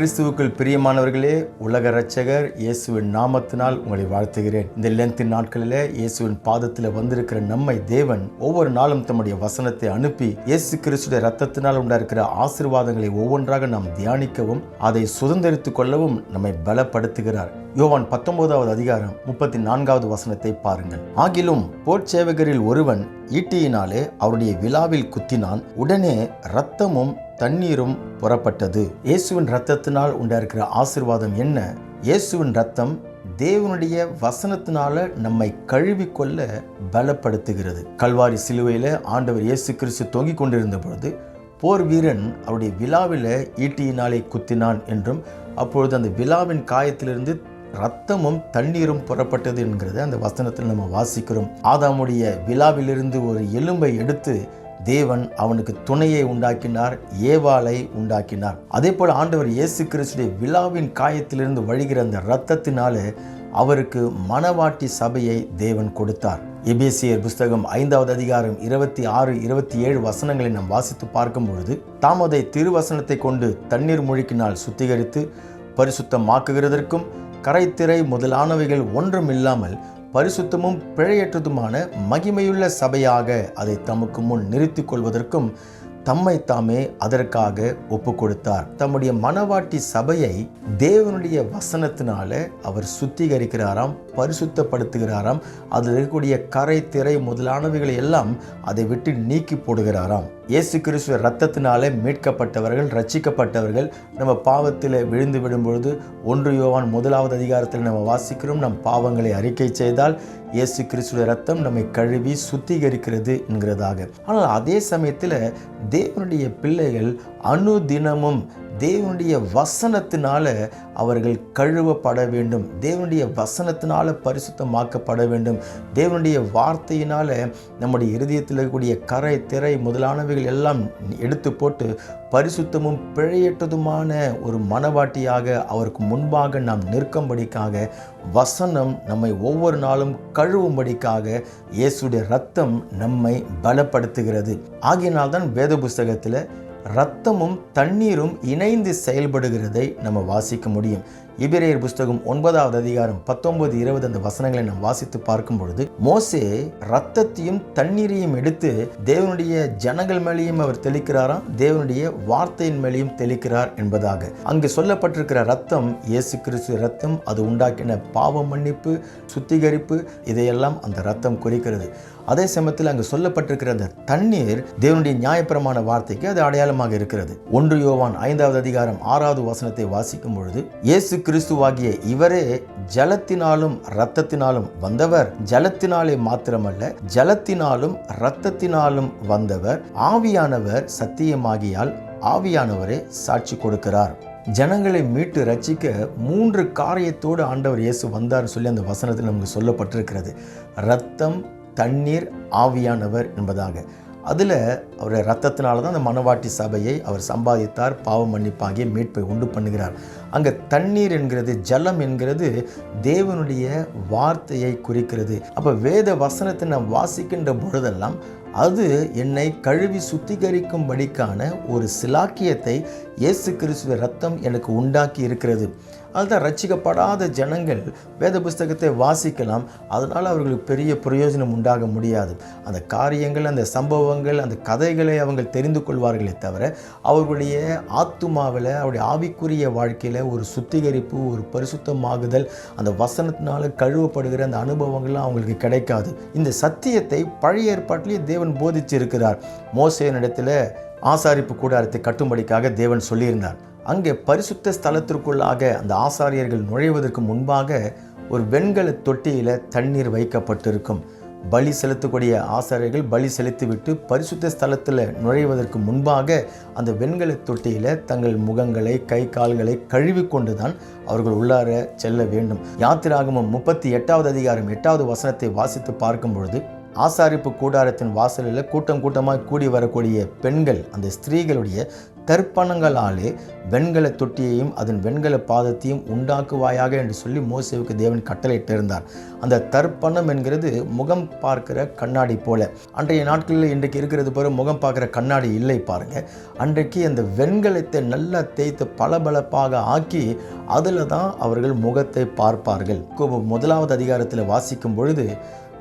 கிறிஸ்துவுக்குள் பிரியமானவர்களே உலக இரட்சகர் இயேசுவின் நாமத்தினால் உங்களை வாழ்த்துகிறேன். இந்த லென்த்தின் நாட்களிலே இயேசுவின் பாதத்தில் வந்திருக்கிற நம்மை தேவன் ஒவ்வொரு நாளும் தம்முடைய வசனத்தை அனுப்பி இயேசு கிறிஸ்துடைய ரத்தத்தினால் உண்டாயிருக்கிற ஆசீர்வாதங்களை ஒவ்வொன்றாக நாம் தியானிக்கவும் அதை சுதந்திரித்துக் கொள்ளவும் நம்மை பலப்படுத்துகிறார். யோவான் பத்தொன்பதாவது அதிகாரம் முப்பத்தி நான்காவது வசனத்தை பாருங்கள். ஆகிலும் போர்ச்சேவகரில் ஒருவன் ஈட்டியினாலே அவருடைய விழாவில் குத்தினான் உடனே இரத்தமும் தண்ணீரும் புறப்பட்டது. இயேசுவின் ரத்தத்தினால் உண்டாயிருக்கிற ஆசீர்வாதம் என்ன? இயேசுவின் ரத்தம் தேவனுடைய வசனத்தினால நம்மை கழுவிக்கொள்ள பலப்படுத்துகிறது. கல்வாரி சிலுவையில் ஆண்டவர் இயேசு கிறிஸ்து தொங்கிக் கொண்டிருந்த பொழுது போர் வீரன் அவருடைய விழாவில் ஈட்டியினாலே குத்தினான் என்றும் அப்பொழுது அந்த விழாவின் காயத்திலிருந்து ரத்தமும் தண்ணீரும் புறப்பட்டது என்கிறத அந்த வசனத்தில் நம்ம வாசிக்கிறோம். ஆதாமுடைய விழாவிலிருந்து ஒரு எலும்பை எடுத்து தேவன் அவனுக்கு துணையை உண்டாக்கினார் ஏவாளை உண்டாக்கினார். அதே போல் ஆண்டவர் இயேசு கிறிஸ்துடைய விழாவின் காயத்திலிருந்து வழிகிற அந்த இரத்தத்தினாலே அவருக்கு மணவாட்டி சபையை தேவன் கொடுத்தார். எபேசியர் புஸ்தகம் ஐந்தாவது அதிகாரம் இருபத்தி ஆறு இருபத்தி ஏழு வசனங்களை நாம் வாசித்து பார்க்கும் பொழுது தாம் அதை திருவசனத்தை கொண்டு தண்ணீர் முழுக்கினால் சுத்திகரித்து பரிசுத்தமாக்குகிறதற்கும் கரைத்திரை முதலானவைகள் ஒன்றும் இல்லாமல் பரிசுத்தமும் பிழையற்றதுமான மகிமையுள்ள சபையாக அதை தமக்கு முன் நிறுத்திக் கொள்வதற்கும் தம்மை தாமே அதற்காக ஒப்பு கொடுத்தார் தம்முடைய மனவாட்டி சபையை தேவனுடைய வசனத்தினால அவர் சுத்திகரிக்கிறாராம் பரிசுத்தப்படுத்துகிறாராம் அதில் இருக்கக்கூடிய கரை திரை முதலானவைகளை எல்லாம் அதை விட்டு நீக்கி போடுகிறாராம். இயேசு கிறிஸ்துவ ரத்தத்தினாலே மீட்கப்பட்டவர்கள் ரட்சிக்கப்பட்டவர்கள் நம்ம பாவத்தில் விழுந்து விடும்பொழுது ஒன்று யோவான் முதலாவது அதிகாரத்தில் நம்ம வாசிக்கிறோம். நம் பாவங்களை அறிக்கை செய்தால் இயேசு கிறிஸ்துவ ரத்தம் நம்மை கழுவி சுத்திகரிக்கிறது என்கிறதாக. ஆனால் அதே சமயத்தில் தேவனுடைய பிள்ளைகள் அணு தினமும் தேவனுடைய வசனத்தினால அவர்கள் கழுவப்பட வேண்டும். தேவனுடைய வசனத்தினால பரிசுத்தமாக்கப்பட வேண்டும். தேவனுடைய வார்த்தையினால நம்முடைய இருதயத்தில் இருக்கக்கூடிய கரை திரை முதலானவைகள் எல்லாம் எடுத்து போட்டு பரிசுத்தமும் பிழையற்றதுமான ஒரு மனவாட்டியாக அவருக்கு முன்பாக நாம் நிற்கும்படிக்காக வசனம் நம்மை ஒவ்வொரு நாளும் கழுவும்படிக்காக இயேசுடைய ரத்தம் நம்மை பலப்படுத்துகிறது. ஆகியனால்தான் வேத புஸ்தகத்தில் ரத்தமும் தண்ணீரும் இணைந்து செயல்படுகிறதை நம்ம வாசிக்க முடியும். இபிரேயர் புஸ்தகம் ஒன்பதாவது அதிகாரம் பத்தொன்பது இருபது அந்த வசனங்களை நாம் வாசித்து பார்க்கும் பொழுது மோசே ரத்தத்தையும் தண்ணீரையும் எடுத்து தேவனுடைய ஜனங்கள் மேலேயும் அவர் தெளிக்கிறாராம் தேவனுடைய வார்த்தையின் மேலேயும் தெளிக்கிறார் என்பதாக. அங்கு சொல்லப்பட்டிருக்கிற ரத்தம் இயேசு கிறிஸ்து ரத்தம் அது உண்டாக்கின பாவ மன்னிப்பு சுத்திகரிப்பு இதையெல்லாம் அந்த ரத்தம் குறிக்கிறது. அதே சமயத்தில் அங்கு சொல்லப்பட்டிருக்கிற அந்த தண்ணீர் தேவனுடைய நியாயப்பிரமான வார்த்தைக்கு அது அடையாளமாக இருக்கிறது. ஒன்று யோவான் ஐந்தாவது அதிகாரம் ஆறாவது வசனத்தை வாசிக்கும் பொழுது இயேசு கிறிஸ்துவாகிய இவரே ஜலத்தினாலும் இரத்தத்தினாலும் வந்தவர். ஜலத்தினாலே மாத்திரமல்ல ஜலத்தினாலும் இரத்தத்தினாலும் வந்தவர். ஆவியானவர் சத்தியமாகியால் ஆவியானவரே சாட்சி கொடுக்கிறார். ஜனங்களை மீட்டு ரட்சிக்க மூன்று காரியத்தோடு ஆண்டவர் இயேசு வந்தார் சொல்லி அந்த வசனத்தில் நமக்கு சொல்லப்பட்டிருக்கிறது. ரத்தம் தண்ணீர் ஆவியானவர் என்பதாக. அதில் அவருடைய ரத்தத்தினால தான் அந்த மனவாட்டி சபையை அவர் சம்பாதித்தார் பாவ மன்னிப்பாகிய மீட்பை உண்டு பண்ணுகிறார். அங்கே தண்ணீர் என்கிறது ஜலம் என்கிறது தேவனுடைய வார்த்தையை குறிக்கிறது. அப்போ வேத வசனத்தை நாம் வாசிக்கின்ற பொழுதெல்லாம் அது என்னை கழுவி சுத்திகரிக்கும்படிக்கான ஒரு சிலாக்கியத்தை இயேசு கிறிஸ்துவ ரத்தம் எனக்கு உண்டாக்கி இருக்கிறது. அதுதான் ரட்சிக்கப்படாத ஜனங்கள் வேத புஸ்தகத்தை வாசிக்கலாம். அதனால் அவர்களுக்கு பெரிய பிரயோஜனம் உண்டாக முடியாது. அந்த காரியங்கள் அந்த சம்பவங்கள் அந்த கதைகளை அவங்க தெரிந்து கொள்வார்களே தவிர அவர்களுடைய ஆத்துமாவில் அவருடைய ஆவிக்குரிய வாழ்க்கையில் ஒரு சுத்திகரிப்பு ஒரு பரிசுத்தமாகுதல் அந்த வசனத்தினால கழுவப்படுகிற அந்த அனுபவங்கள்லாம் அவங்களுக்கு கிடைக்காது. இந்த சத்தியத்தை பழைய ஏற்பாட்டிலேயே தேவன் போதிச்சு இருக்கிறார் மோசையனிடத்தில் ஆசாரிப்பு கூடாரத்தை கட்டும்படிக்காக தேவன் சொல்லியிருந்தார். அங்கே பரிசுத்த ஸ்தலத்திற்குள்ளாக அந்த ஆசாரியர்கள் நுழைவதற்கு முன்பாக ஒரு வெண்கல தொட்டியில் தண்ணீர் வைக்கப்பட்டிருக்கும். பலி செலுத்தக்கூடிய ஆசாரியர்கள் பலி செலுத்திவிட்டு பரிசுத்த ஸ்தலத்தில் நுழைவதற்கு முன்பாக அந்த வெண்கல தொட்டியில் தங்கள் முகங்களை கை கால்களை கழுவி கொண்டு தான் அவர்கள் உள்ளார செல்ல வேண்டும். யாத்திராகமம் முப்பத்தி எட்டாவது அதிகாரம் எட்டாவது வசனத்தை வாசித்து பார்க்கும் பொழுது ஆசாரிப்பு கூடாரத்தின் வாசலில் கூட்டம் கூட்டமாக கூடி வரக்கூடிய பெண்கள் அந்த ஸ்திரீகளுடைய தர்ப்பணங்களாலே வெண்கல தொட்டியையும் அதன் வெண்கல பாதத்தையும் உண்டாக்குவாயாக என்று சொல்லி மோசேவுக்கு தேவன் கட்டளையிட்டிருந்தார். அந்த தர்ப்பணம் என்கிறது முகம் பார்க்கிற கண்ணாடி போல. அன்றைய நாட்களில் இன்றைக்கு இருக்கிறது போல முகம் பார்க்குற கண்ணாடி இல்லை பாருங்க. அன்றைக்கு அந்த வெண்கலத்தை நல்லா தேய்த்து பளபளப்பாக ஆக்கி அதில் தான் அவர்கள் முகத்தை பார்ப்பார்கள். முதலாவது அதிகாரத்தில் வாசிக்கும் பொழுது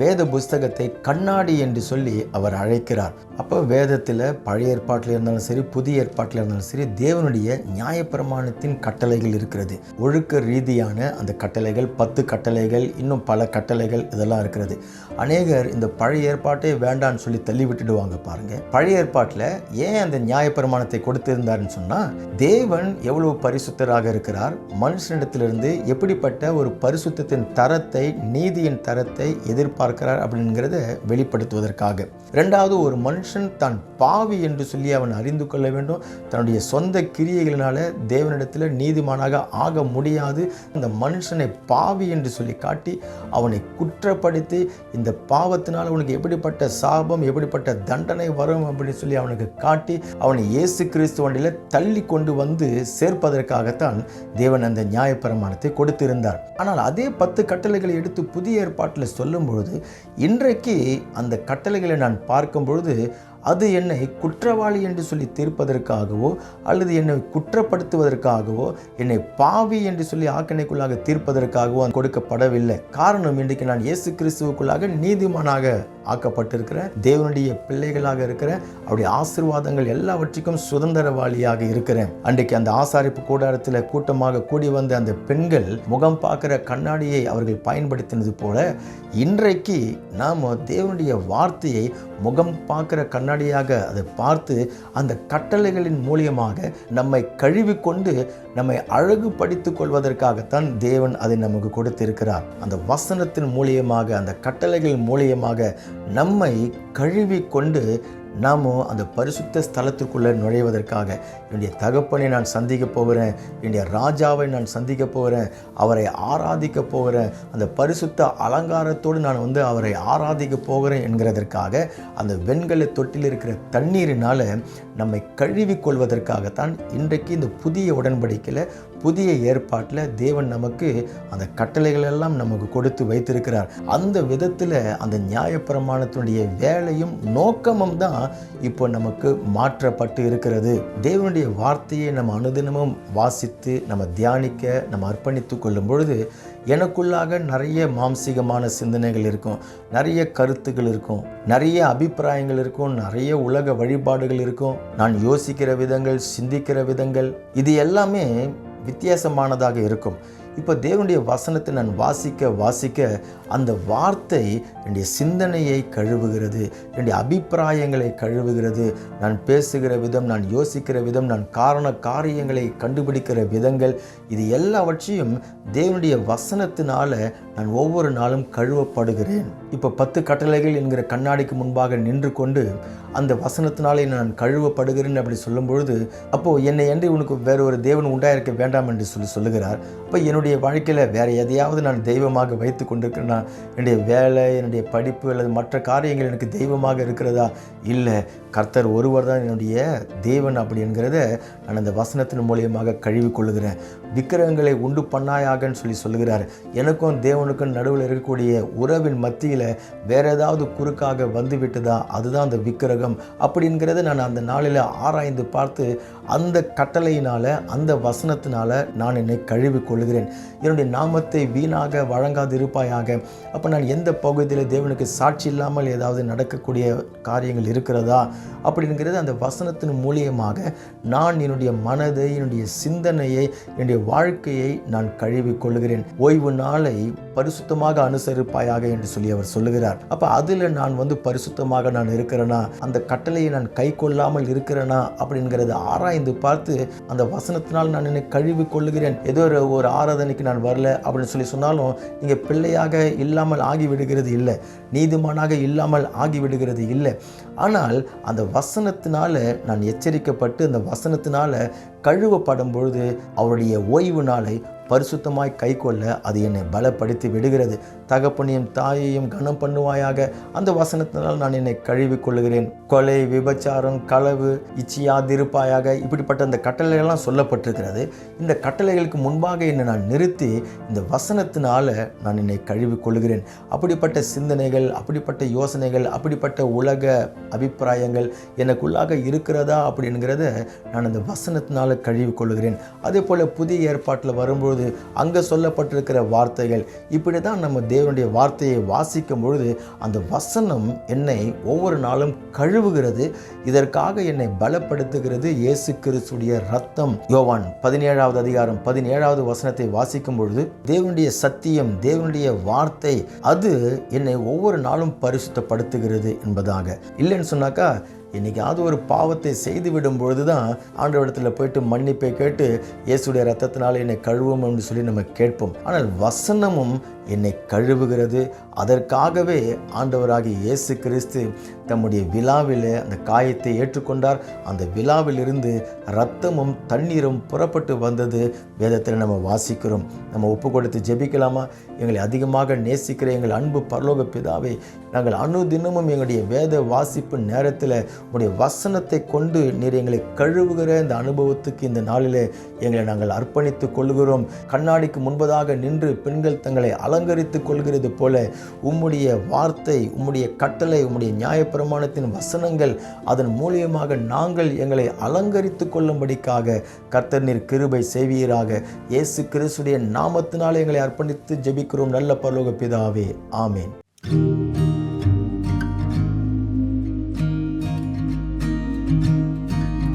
வேத புஸ்தகத்தை கண்ணாடி என்று சொல்லி அவர் அழைக்கிறார். அப்போ வேதத்தில் பழைய ஏற்பாட்டில் இருந்தாலும் சரி புதிய ஏற்பாட்டில் இருந்தாலும் சரி தேவனுடைய நியாயப்பிரமாணத்தின் கட்டளைகள் இருக்கிறது. ஒழுக்க ரீதியான அந்த கட்டளைகள் பத்து கட்டளைகள் இன்னும் பல கட்டளைகள் இதெல்லாம் இருக்கிறது. அநேகர் இந்த பழைய ஏற்பாட்டே வேண்டான்னு சொல்லி தள்ளி விட்டுடுவாங்க பாருங்க. பழைய ஏற்பாட்டில் ஏன் அந்த நியாயப்பிரமாணத்தை கொடுத்திருந்தாருன்னு சொன்னால் தேவன் எவ்வளவு பரிசுத்தராக இருக்கிறார் மனுஷனிடத்திலிருந்து எப்படிப்பட்ட ஒரு பரிசுத்தத்தின் தரத்தை நீதியின் தரத்தை பார்க்கிறார் அப்படிங்கிறத வெளிப்படுத்துவதற்காக. ரெண்டாவது ஒரு மனுஷன் தான் பாவி என்று சொல்லி அவன் அறிந்து கொள்ள வேண்டும். தன்னுடைய சொந்த கிரியைகளினால தேவனிடத்தில் நீதிமானாக ஆக முடியாது. அந்த மனுஷனை பாவி என்று சொல்லி காட்டி அவனை குற்றப்படுத்தி இந்த பாவத்தினால் அவனுக்கு எப்படிப்பட்ட சாபம் எப்படிப்பட்ட தண்டனை வரும் அப்படின்னு சொல்லி அவனுக்கு காட்டி அவனை இயேசு கிறிஸ்து வண்டியில் தள்ளி கொண்டு வந்து சேர்ப்பதற்காகத்தான் தேவன் அந்த நியாயப்பிரமாணத்தை கொடுத்திருந்தார். ஆனால் அதே பத்து கட்டளைகளை எடுத்து புதிய ஏற்பாட்டில் சொல்லும் பொழுது இன்றைக்கு அந்த கட்டளைகளை நான் பார்க்கும் பொழுது அது என்னை குற்றவாளி என்று சொல்லி தீர்ப்பதற்காகவோ அல்லது என்னை குற்றப்படுத்துவதற்காகவோ என்னை பாவி என்று சொல்லி ஆக்கணைக்குள்ளாக தீர்ப்பதற்காகவோ அது கொடுக்கப்படவில்லை. காரணம் இன்றைக்கு நான் இயேசு கிறிஸ்துவுக்குள்ளாக நீதிமானாக ஆக்கப்பட்டிருக்கிறேன். தேவனுடைய பிள்ளைகளாக இருக்கிறேன். அவருடைய ஆசீர்வாதங்கள் எல்லாவற்றுக்கும் சுதந்திரவாளியாக இருக்கிறேன். அன்றைக்கு அந்த ஆசாரிப்பு கூடாரத்தில் கூட்டமாக கூடி வந்த அந்த பெண்கள் முகம் பார்க்கிற கண்ணாடியை அவர்கள் பயன்படுத்தினது போல இன்றைக்கு நாம் தேவனுடைய வார்த்தையை முகம் பார்க்கிற கண்ணாடியாக அதை பார்த்து அந்த கட்டளைகளின் மூலியமாக நம்மை கழுவிக்கொண்டு நம்மை அழகுபடுத்திக் கொள்வதற்காகத்தான் தேவன் அதை நமக்கு கொடுத்திருக்கிறார். அந்த வசனத்தின் மூலியமாக அந்த கட்டளைகள் மூலியமாக நம்மை கழுவி கொண்டு நாமும் அந்த பரிசுத்த ஸ்தலத்துக்குள்ளே நுழைவதற்காக என்னுடைய தகப்பனை நான் சந்திக்க போகிறேன். என்னுடைய ராஜாவை நான் சந்திக்க போகிறேன். அவரை ஆராதிக்க போகிறேன். அந்த பரிசுத்த அலங்காரத்தோடு நான் வந்து அவரை ஆராதிக்க போகிறேன் என்கிறதற்காக அந்த வெண்கல தொட்டில் இருக்கிற தண்ணீரினால் நம்மை கழுவி கொள்வதற்காகத்தான் இன்றைக்கு இந்த புதிய உடன்படிக்கையில் புதிய ஏற்பாட்டில் தேவன் நமக்கு அந்த கட்டளைகள் எல்லாம் நமக்கு கொடுத்து வைத்திருக்கிறார். அந்த விதத்தில் அந்த நியாயப்பிரமாணத்தினுடைய வேலையும் நோக்கமும் தான் இப்போ நமக்கு மாற்றப்பட்டு இருக்கிறது. தேவனுடைய வார்த்தையை நம்ம அனுதினமும் வாசித்து நம்ம தியானிக்க நம்ம அர்ப்பணித்து கொள்ளும் பொழுது எனக்குள்ளாக நிறைய மாம்சீகமான சிந்தனைகள் இருக்கும். நிறைய கருத்துக்கள் இருக்கும். நிறைய அபிப்பிராயங்கள் இருக்கும். நிறைய உலக வழிபாடுகள் இருக்கும். நான் யோசிக்கிற விதங்கள் சிந்திக்கிற விதங்கள் இது எல்லாமே வித்தியாசமானதாக இருக்கும். இப்போ தேவனுடைய வசனத்தை நான் வாசிக்க வாசிக்க அந்த வார்த்தை என்னுடைய சிந்தனையை கழுவுகிறது என்னுடைய அபிப்பிராயங்களை கழுவுகிறது. நான் பேசுகிற விதம் நான் யோசிக்கிற விதம் நான் காரண காரியங்களை கண்டுபிடிக்கிற விதங்கள் இது எல்லாவற்றையும் தேவனுடைய வசனத்தினால நான் ஒவ்வொரு நாளும் கழுவப்படுகிறேன். இப்போ பத்து கட்டளைகள் என்கிற கண்ணாடிக்கு முன்பாக நின்று கொண்டு அந்த வசனத்தினாலே நான் கழுவப்படுகிறேன் அப்படி சொல்லும் பொழுது அப்போது என்னை என்று உனக்கு வேற ஒரு தேவன் உண்டாயிருக்க வேண்டாம் என்று சொல்லி சொல்லுகிறார். அப்போ என்னுடைய என்னுடைய வாழ்க்கையில் வேறு எதையாவது நான் தெய்வமாக வைத்து கொண்டிருக்கிறேன்னா என்னுடைய வேலை என்னுடைய படிப்பு அல்லது மற்ற காரியங்கள் எனக்கு தெய்வமாக இருக்கிறதா? இல்லை. கர்த்தர் ஒருவர் தான் என்னுடைய தேவன் அப்படி என்கிறத நான் அந்த வசனத்தின் மூலியமாக கழுவி கொள்ளுகிறேன். விக்கிரகங்களை உண்டு பண்ணாயாகன்னு சொல்லி சொல்லுகிறார். எனக்கும் தேவனுக்கும் நடுவில் இருக்கக்கூடிய உறவின் மத்தியில் வேற ஏதாவது குறுக்காக வந்து விட்டதா அதுதான் அந்த விக்கிரகம். அப்படிங்கிறத நான் அந்த நாளில் ஆராய்ந்து பார்த்து அந்த கட்டளையினால் அந்த வசனத்தினால் நான் என்னை கழுவி கொள்ளுகிறேன். என்னுடைய நாமத்தை வீணாக வழங்காது இருப்பாயாக அப்போ நான் எந்த பகுதியில் தேவனுக்கு சாட்சி இல்லாமல் ஏதாவது நடக்கக்கூடிய காரியங்கள் இருக்கிறதா? அப்படிங்கிறது அந்த வசனத்தின் மூலியமாக நான் என்னுடைய மனதை என்னுடைய சிந்தனையை என்னுடைய வாழ்க்கையை நான் கழுவி கொள்கிறேன். ஓய்வு நாளை பரிசுத்தமாக அனுசரிப்பாயாக என்று சொல்லி அவர் சொல்லுகிறார். அப்போ அதில் நான் வந்து பரிசுத்தமாக நான் இருக்கிறேனா? அந்த கட்டளையை நான் கை கொள்ளாமல் இருக்கிறேனா? அப்படிங்கிறத ஆராய்ந்து பார்த்து அந்த வசனத்தினால் நான் என்னை கழுவி கொள்ளுகிறேன். ஏதோ ஒரு ஒரு ஆராதனைக்கு நான் வரல அப்படின்னு சொல்லி சொன்னாலும் நீங்கள் பிள்ளையாக இல்லாமல் ஆகிவிடுகிறது இல்லை. நீதிமானாக இல்லாமல் ஆகிவிடுகிறது இல்லை. ஆனால் அந்த வசனத்தினால நான் எச்சரிக்கப்பட்டு அந்த வசனத்தினால கழுவப்படும் பொழுது அவருடைய ஓய்வு நாளை பரிசுத்தமாய் கைக்கொள்ள அது என்னை பலப்படுத்தி விடுகிறது. தகப்பனையும் தாயையும் கனம் பண்ணுவாயாக. அந்த வசனத்தினால் நான் என்னை கழுவி கொள்ளுகிறேன். கொலை விபச்சாரம் களவு இச்சியாதிருப்பாயாக. இப்படிப்பட்ட அந்த கட்டளைகள்லாம் சொல்லப்பட்டிருக்கிறது. இந்த கட்டளைகளுக்கு முன்பாக என்னை நான் நிறுத்தி இந்த வசனத்தினால நான் என்னை கழுவி கொள்ளுகிறேன். அப்படிப்பட்ட சிந்தனைகள் அப்படிப்பட்ட யோசனைகள் அப்படிப்பட்ட உலக அபிப்பிராயங்கள் எனக்குள்ளாக இருக்கிறதா அப்படிங்கிறத நான் அந்த வசனத்தினால கழுவி கொள்ளுகிறேன். அதே போல் புதிய ஏற்பாட்டில் வரும்பொழுது அங்கே சொல்லப்பட்டிருக்கிற வார்த்தைகள் இப்படி தான் நம்ம தேவ தேவனுடைய வார்த்தையை வாசிக்கும் பொழுது அந்த வசனம் என்னை ஒவ்வொரு நாளும் கழுவுகிறது. இதற்காக என்னை பலப்படுத்துகிறது இயேசு கிறிஸ்துடைய ரத்தம் யோவான் பதினேழாவது அதிகாரம் பதினேழாவது வசனத்தை வாசிக்கும் பொழுது தேவனுடைய சத்தியம் தேவனுடைய வார்த்தை அது என்னை ஒவ்வொரு நாளும் பரிசுத்தப்படுத்துகிறது என்பதாக. இல்லைன்னு சொன்னாக்கா என்னைக்காவது ஒரு பாவத்தை செய்து விடும் பொழுது தான் ஆண்டவரிடத்தில் போயிட்டு மன்னிப்பை கேட்டு இயேசுடைய ரத்தத்தினால் என்னை கழுவும் என்று சொல்லி நம்ம கேட்போம். ஆனால் வசனமும் என்னை கழுவுகிறது. அதற்காகவே ஆண்டவராகிய இயேசு கிறிஸ்து தம்முடைய விழாவில் அந்த காயத்தை ஏற்றுக்கொண்டார். அந்த விழாவிலிருந்து ரத்தமும் தண்ணீரும் புறப்பட்டு வந்தது வேதத்தில் நம்ம வாசிக்கிறோம். நம்ம ஒப்பு கொடுத்து ஜெபிக்கலாமா? எங்களை அதிகமாக நேசிக்கிற எங்கள் அன்பு பரலோக பிதாவை நாங்கள் அனுதினமும் எங்களுடைய வேத வாசிப்பு நேரத்தில் உடைய வசனத்தை கொண்டு நீர் எங்களை கழுவுகிற இந்த அனுபவத்துக்கு இந்த நாளில் எங்களை நாங்கள் அர்ப்பணித்துக் கொள்கிறோம் கண்ணாடிக்கு முன்பதாக நின்று பெண்கள் தங்களை அலங்கரித்துக் கொள்கிறது போல உம்முடைய வார்த்தை உம்முடைய கட்டளை உம்முடைய நியாயப்பிரமாணத்தின் வசனங்கள் அதன் மூலியமாக நாங்கள் எங்களை அலங்கரித்து கொள்ளும்படிக்காக கர்த்தர் நீர் கிருபை செய்வீராக. இயேசு கிறிஸ்துடைய நாமத்தினால் எங்களை அர்ப்பணித்து ஜெபிக்கிறோம். நல்ல பரலோக பிதாவே. ஆமேன்.